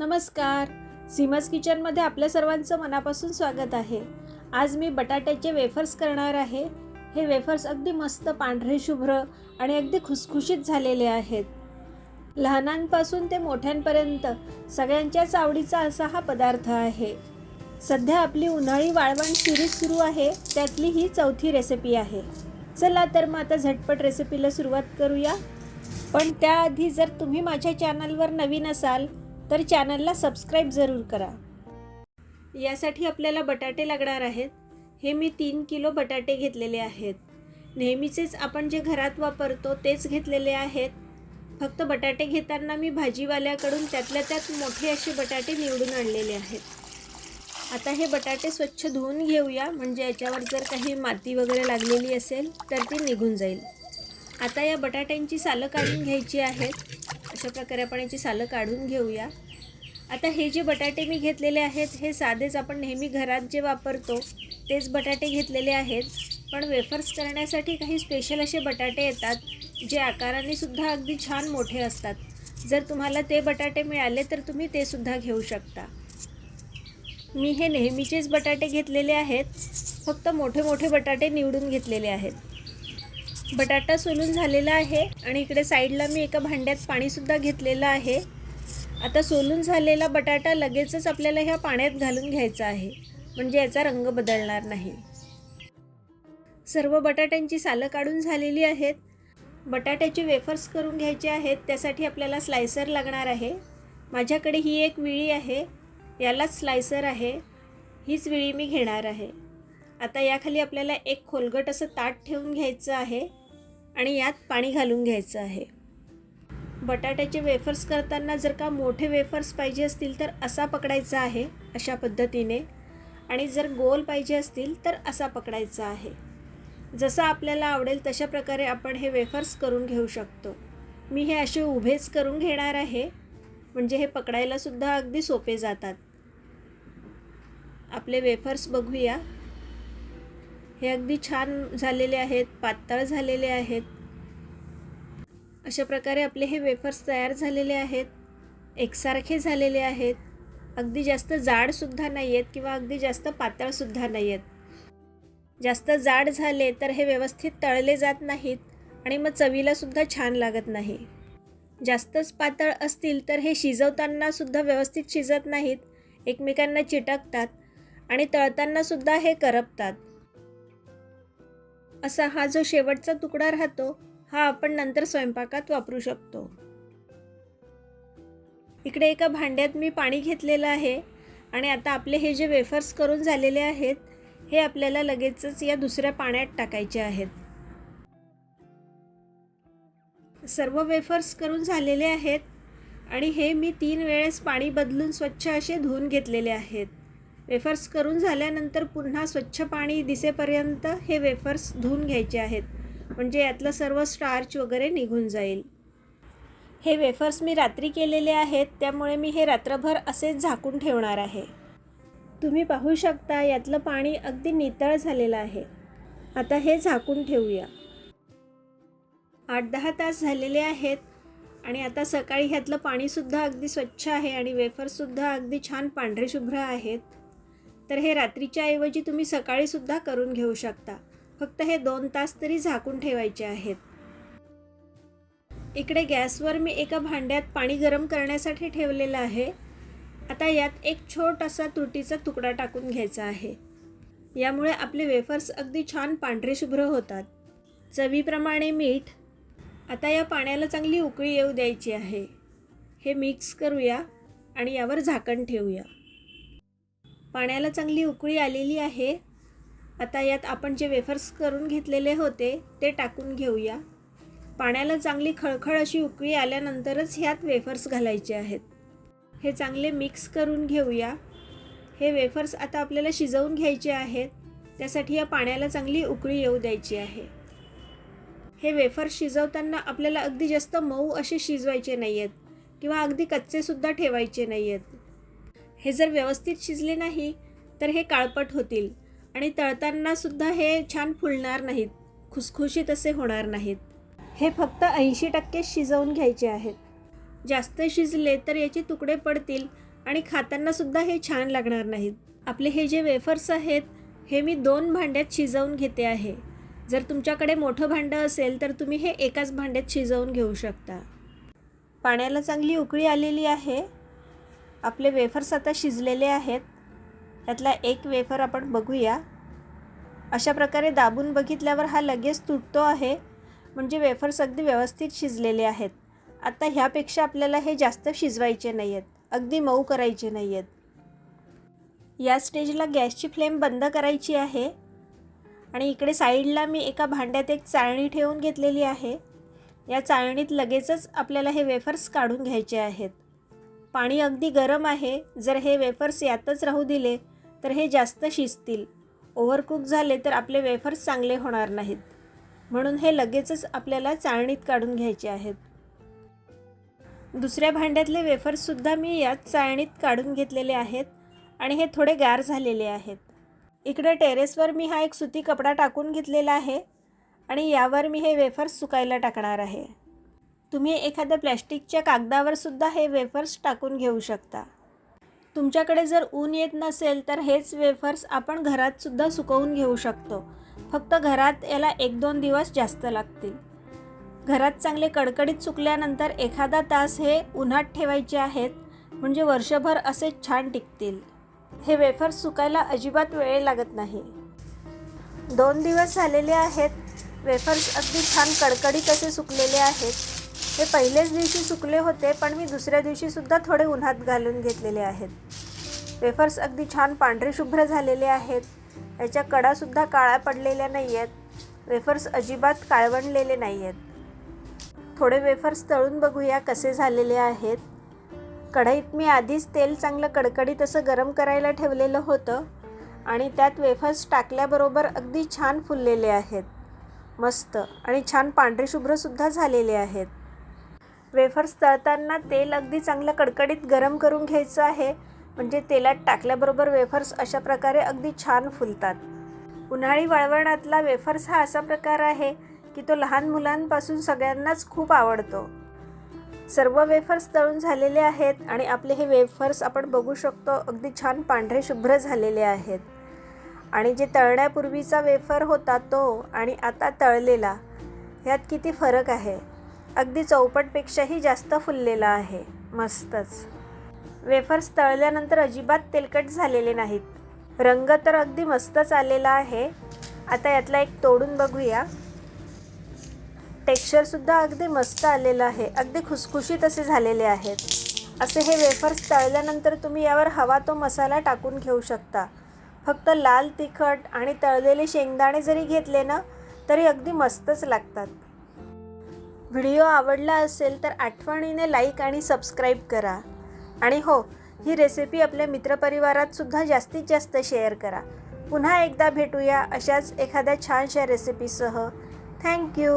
नमस्कार. सीमस किचनमध्ये आपल्या सर्वांचं मनापासून स्वागत आहे. आज मी बटाट्याचे वेफर्स करणार आहे. हे वेफर्स अगदी मस्त पांढरे शुभ्र आणि अगदी खुसखुशीत झालेले आहेत. लहानांपासून ते मोठ्यांपर्यंत सगळ्यांच्याच आवडीचा असा हा पदार्थ आहे. सध्या आपली उन्हाळी वाळवण सिरीज सुरू आहे. त्यातली ही चौथी रेसिपी आहे. चला तर मग आता झटपट रेसिपीला सुरुवात करूया. पण त्याआधी जर तुम्ही माझ्या चॅनलवर नवीन असाल तर चॅनलला सबस्क्राईब जरूर करा. यासाठी आपल्याला बटाटे लागणार आहेत. हे मी तीन किलो बटाटे घेतलेले आहेत. नेहमीचेच आपण जे घरात वापरतो तेच घेतलेले आहेत. फक्त बटाटे घेताना मी भाजीवाल्याकडून त्यातल्या त्यात मोठे असे बटाटे निवडून आणलेले आहेत. आता हे बटाटे स्वच्छ धुवून घेऊया. म्हणजे याच्यावर जर काही माती वगैरे लागलेली असेल तर ती निघून जाईल. आता या बटाट्यांची सालं काढून घ्यायची आहेत. अशा प्रकारे आपण याची सालं काढून घेऊया. आता हे जे बटाटे मी घेतलेले आहेत हे साधेच आपण नेहमी घरात जे वापरतो तेच बटाटे घेतलेले आहेत. पण वेफर्स करण्यासाठी काही स्पेशल असे बटाटे येतात जे आकाराने सुद्धा अगदी छान मोठे असतात. जर तुम्हाला ते बटाटे मिळाले तर तुम्ही ते सुद्धा घेऊ शकता. मी हे नेहमीचेच बटाटे घेतलेले आहेत फक्त मोठे मोठे बटाटे निवडून घेतलेले आहेत. बटाटा सोलून झालेला आहे आणि इकडे साईडला मी एका भांड्यात पाणीसुद्धा घेतलेलं आहे. आता सोलून झालेला बटाटा लगेचच आपल्याला ह्या पाण्यात घालून घ्यायचा आहे. म्हणजे याचा रंग बदलणार नाही. सर्व बटाट्यांची सालं काढून झालेली आहेत. बटाट्याचे वेफर्स करून घ्यायचे आहेत. त्यासाठी आपल्याला स्लायसर लागणार आहे. माझ्याकडे ही एक विळी आहे. यालाच स्लायसर आहे. हीच विळी मी घेणार आहे. आता याखाली आपल्याला एक खोलगट असं ताट ठेवून घ्यायचं आहे. आणि यात पाणी घालून घ्यायचं आहे. बटाट्याचे वेफर्स करताना जर का मोठे वेफर्स पाहिजे असतील तर असा पकडायचा आहे अशा पद्धतीने. आणि जर गोल पाहिजे असतील तर असा पकडायचा आहे. जसं आपल्याला आवडेल तशा प्रकारे आपण हे वेफर्स करून घेऊ शकतो. मी हे असे उभेच करून घेणार आहे. म्हणजे हे पकडायलासुद्धा अगदी सोपे जातात. आपले वेफर्स बघूया. हे अगदी छान झालेले आहेत पातळ झालेले आहेत. अशा प्रकारे आपले हे वेफर्स तयार झालेले आहेत. एकसारखे झालेले आहेत. अगदी जास्त जाडसुद्धा नाही आहेत किंवा अगदी जास्त पातळसुद्धा नाही आहेत जास्त जाड झाले तर हे व्यवस्थित तळले जात नाहीत आणि मग चवीलासुद्धा छान लागत नाही. जास्तच पातळ असतील तर हे शिजवतानासुद्धा व्यवस्थित शिजत नाहीत. एकमेकांना चिटकतात आणि तळतानासुद्धा हे करपतात. असा हा जो शेवटचा तुकडा राहतो हा आपण नंतर स्वयंपाकात वापरू शकतो. इकडे एका भांड्यात मी पाणी घेतलेलं आहे आणि आता आपले हे जे वेफर्स करून झालेले आहेत हे आपल्याला लगेचच या दुसऱ्या पाण्यात टाकायचे आहेत. सर्व वेफर्स करून झालेले आहेत आणि हे मी तीन वेळेस पाणी बदलून स्वच्छ असे धुवून घेतलेले आहेत. वेफर्स करून झाल्यानंतर पुन्हा स्वच्छ पाणी दिसेपर्यंत हे वेफर्स धुवून घ्यायचे आहेत. म्हणजे यातलं सर्व स्टार्च वगैरे निघून जाईल. हे वेफर्स मी रात्री केलेले आहेत त्यामुळे मी हे रात्रभर असेच झाकून ठेवणार आहे. तुम्ही पाहू शकता यातलं पाणी अगदी नितळ झालेलं आहे. आता हे झाकून ठेवूया. आठ दहा तास झालेले आहेत आणि आता सकाळी ह्यातलं पाणीसुद्धा अगदी स्वच्छ आहे आणि वेफर्ससुद्धा अगदी छान पांढरे शुभ्र आहेत. तर हे रात्रीच्या ऐवजी तुम्ही सकाळीसुद्धा करून घेऊ शकता. फक्त हे दोन तास तरी झाकून ठेवायचे आहेत. इकडे गॅसवर मी एका भांड्यात पाणी गरम करण्यासाठी ठेवलेलं आहे. आता यात एक छोटासा तुटीचा तुकडा टाकून घ्यायचा आहे. यामुळे आपले वेफर्स अगदी छान पांढरे शुभ्र होतात. चवीप्रमाणे मीठ. आता या पाण्याला चांगली उकळी येऊ द्यायची आहे. हे मिक्स करूया आणि यावर झाकण ठेवूया. पाण्याला चांगली उकळी आलेली आहे. आता यात आपण जे वेफर्स करून घेतलेले होते ते टाकून घेऊया. पाण्याला चांगली खळखळ अशी उकळी आल्यानंतरच ह्यात वेफर्स घालायचे आहेत. हे चांगले मिक्स करून घेऊया. हे वेफर्स आता आपल्याला शिजवून घ्यायचे आहेत. त्यासाठी या पाण्याला चांगली उकळी येऊ द्यायची आहे. हे वेफर्स शिजवताना आपल्याला अगदी जास्त मऊ असे शिजवायचे नाही आहेत किंवा अगदी कच्चेसुद्धा ठेवायचे नाही आहेत हे जर व्यवस्थित शिजले नाही तर हे काळपट होतील. आणि तळतानासुद्धा हे छान फुलणार नाहीत. खुसखुशीत असे होणार नाहीत. हे फक्त ऐंशी टक्के शिजवून घ्यायचे आहेत. जास्त शिजले तर याचे तुकडे पडतील आणि खातानासुद्धा हे छान लागणार नाहीत. आपले हे जे वेफर्स आहेत हे मी दोन भांड्यात शिजवून घेते आहे. जर तुमच्याकडे मोठं भांडं असेल तर तुम्ही हे एकाच भांड्यात शिजवून घेऊ शकता. पाण्याला चांगली उकळी आलेली आहे. आपले वेफर्स आता शिजलेले आहेत. त्यातला एक वेफर आपण बघूया. अशा प्रकारे दाबून बघितल्यावर हा लगेच तुटतो आहे. म्हणजे वेफर्स अगदी व्यवस्थित शिजलेले आहेत. आता ह्यापेक्षा आपल्याला हे जास्त शिजवायचे नाही आहेत अगदी मऊ करायचे नाही आहेत या स्टेजला गॅसची फ्लेम बंद करायची आहे. आणि इकडे साईडला मी एका भांड्यात एक चाळणी ठेवून घेतलेली आहे. या चाळणीत लगेचच आपल्याला हे वेफर्स काढून घ्यायचे आहेत. पाणी अगदी गरम आहे. जर हे वेफर्स यातच राहू दिले तर हे जास्त शिजतील. ओव्हरकुक झाले तर आपले वेफर्स चांगले होणार नाहीत. म्हणून हे लगेचच आपल्याला चाळणीत काढून घ्यायचे आहेत. दुसऱ्या भांड्यातले वेफर्ससुद्धा मी यात चाळणीत काढून घेतलेले आहेत आणि हे थोडे गार झालेले आहेत. इकडे टेरेसवर मी हा एक सुती कपडा टाकून घेतलेला आहे आणि यावर मी हे वेफर्स सुकायला टाकणार आहे. तुम्ही एखाद्या प्लॅस्टिकच्या कागदावर सुद्धा हे वेफर्स टाकून घेऊ शकता. तुमच्याकडे जर ऊन येत नसेल तर हेच वेफर्स आपण घरातसुद्धा सुकवून घेऊ शकतो. फक्त घरात याला एक दोन दिवस जास्त लागतील. घरात चांगले कडकडीत सुकल्यानंतर एखादा तास हे उन्हात ठेवायचे आहेत म्हणजे वर्षभर असे छान टिकतील. हे वेफर्स सुकायला अजिबात वेळ लागत नाही. दोन दिवस झालेले आहेत वेफर्स अगदी छान कडकडीत असे सुकलेले आहेत. हे पहिलेच दिवशी सुकले होते पण मी दुसऱ्या दिवशीसुद्धा थोडे उन्हात घालून घेतलेले आहेत. वेफर्स अगदी छान पांढरे शुभ्र झालेले आहेत. याच्या कडासुद्धा काळ्या पडलेल्या नाही आहेत वेफर्स अजिबात काळवणलेले नाही आहेत थोडे वेफर्स तळून बघूया कसे झालेले आहेत. कढईत मी आधीच तेल चांगलं कडकडीत असं गरम करायला ठेवलेलं होतं आणि त्यात वेफर्स टाकल्याबरोबर अगदी छान फुललेले आहेत. मस्त आणि छान पांढरे शुभ्रसुद्धा झालेले आहेत. वेफर्स तळताना तेल अगदी चांगलं कडकडीत गरम करून घ्यायचं आहे. म्हणजे तेलात टाकल्याबरोबर वेफर्स अशा प्रकारे अगदी छान फुलतात. उन्हाळी वळवणातला वेफर्स हा असा प्रकार आहे की तो लहान मुलांपासून सगळ्यांनाच खूप आवडतो. सर्व वेफर्स तळून झालेले आहेत आणि आपले हे वेफर्स आपण बघू शकतो अगदी छान पांढरे शुभ्र झालेले आहेत. आणि जे तळण्यापूर्वीचा वेफर होता तो आणि आता तळलेला ह्यात किती फरक आहे? अगदी चौपटपेक्षाही जास्त फुललेला आहे. मस्तच. वेफर्स तळल्यानंतर अजिबात तेलकट झालेले नाहीत. रंग तर अगदी मस्तच आलेला आहे. आता यातला एक तोडून बघूया. टेक्स्चरसुद्धा अगदी मस्त आलेलं आहे. अगदी खुसखुशीत असे झालेले आहेत. असे हे वेफर्स तळल्यानंतर तुम्ही यावर हवा तो मसाला टाकून घेऊ शकता. फक्त लाल तिखट आणि तळलेले शेंगदाणे जरी घेतले ना तरी अगदी मस्तच लागतात. व्हिडिओ आवडला असेल तर आठवणीने लाईक आणि सबस्क्राईब करा. आणि हो ही रेसिपी आपल्या मित्रपरिवारात सुद्धा जास्तीत जास्त शेअर करा. पुन्हा एकदा भेटूया अशाच एखाद्या छानशा रेसिपीसह. थँक्यू!